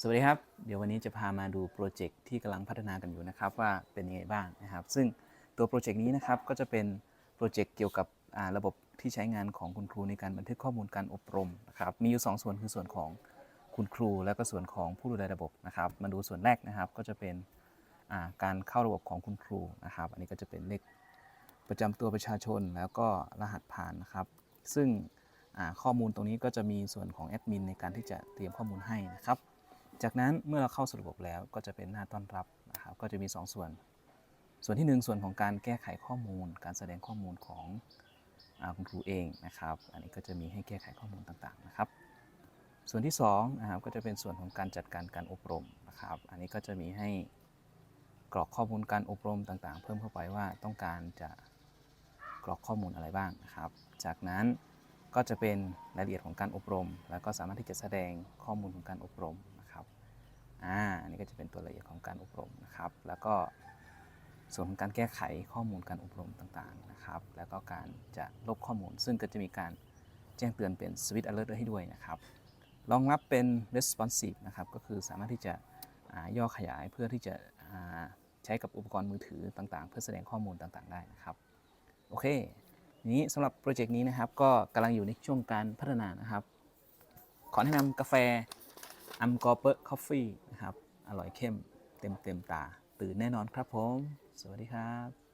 สวัสดีครับ เดี๋ยววันนี้จะพามาดูโปรเจกต์ที่กำลังพัฒนากันอยู่นะครับว่าเป็นยังไงบ้างนะครับ ซึ่งตัวโปรเจกต์นี้นะครับก็จะเป็นโปรเจกต์เกี่ยวกับระบบที่ใช้งานของคุณครูในการบันทึกข้อมูลการอบรมนะครับ มีอยู่ 2 ส่วนคือส่วนของคุณครู แล้วก็ส่วนของผู้ดูแลระบบนะครับ มาดูส่วนแรกนะครับก็จะเป็นการเข้าระบบของคุณครูนะครับ อันนี้ก็จะเป็นเลขประจำตัวประชาชนแล้วก็รหัสผ่านนะครับ ซึ่งข้อมูลตรงนี้ก็จะมีส่วนของแอดมินในการที่จะเตรียมข้อมูลให้นะครับ จากนั้นเมื่อเราเข้าสู่ระบบแล้วก็จะเป็นหน้าต้อนรับนะครับก็จะมี 2 ส่วน ส่วนที่ 1 ส่วนของการแก้ไขข้อมูล การแสดงข้อมูลของอคุณครูเองนะครับ อันนี้ก็จะมีให้แก้ไขข้อมูลต่างๆนะครับ ส่วนที่2นะครับก็จะเป็นส่วนของการจัดการการอบรมนะครับ อันนี้ก็จะมีให้กรอกข้อมูลการอบรมต่างๆ เพิ่มเข้าไปว่าต้องการจะกรอกข้อมูลอะไรบ้างนะครับ จากนั้นก็จะเป็นรายละเอียดของการอบรม แล้วก็สามารถที่จะแสดงข้อมูลของการอบรม อ่านนี้ก็จะเป็นตัวละเอียดของการอบรมนะครับ แล้วก็ส่วนของการแก้ไขข้อมูลการอบรมต่างๆนะครับ แล้วก็การจะลบข้อมูล ซึ่งก็จะมีการแจ้งเตือนเป็น Switch Alert ให้ด้วยนะครับรองรับเป็น responsive นะครับ ก็คือสามารถที่จะย่อขยายเพื่อที่จะใช้กับอุปกรณ์มือถือต่างๆ เพื่อแสดงข้อมูลต่างๆ ได้นะครับ โอเค นี้สำหรับโปรเจกต์นี้นะครับก็กำลังอยู่ในช่วงการพัฒนานะครับ ขอแนะนำกาแฟอัมกอเปอร์คอฟฟี่ อร่อยเข้มเต็มเต็มตา ตื่นแน่นอนครับผม สวัสดีครับ